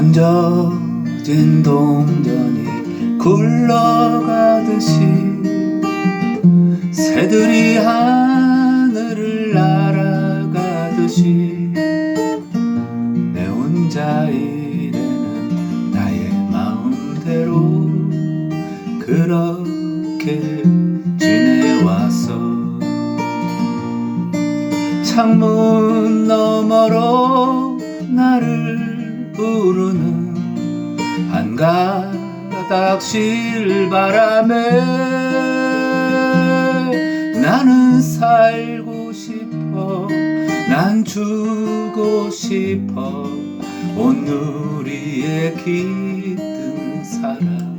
던져진 동전이 굴러가듯이 새들이 하늘을 날아가듯이 내 혼자 일에는 나의 마음대로 그렇게 지내왔어. 창문 너머로 나를 부르는 한 가닥 실 바람에 나는 살고 싶어 난 주고 싶어. 온누리에 깃든 사람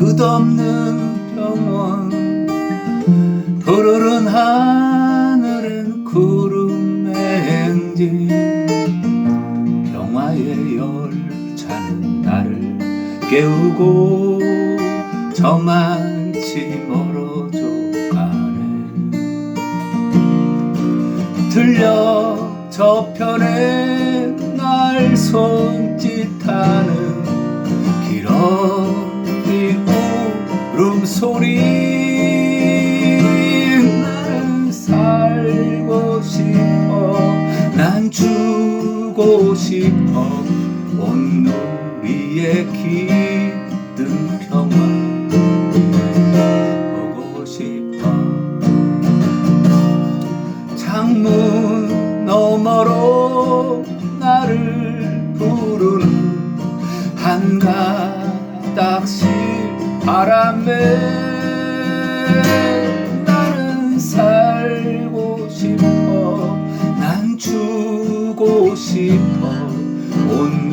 끝없는 병원. 푸르른 하늘엔 구름의 행진. 평화의 열차는 나를 깨우고 저만치 멀어져 가네. 들려 저편에 날 손짓하는 울음소리 나는 살고 싶어 난 주고 싶어. 온누리에 깃든 평화 보고 싶어. 창문 너머로 나를 부르는 한 가닥씩 바람에 나는 살고 싶어. 난 죽고 싶어. 온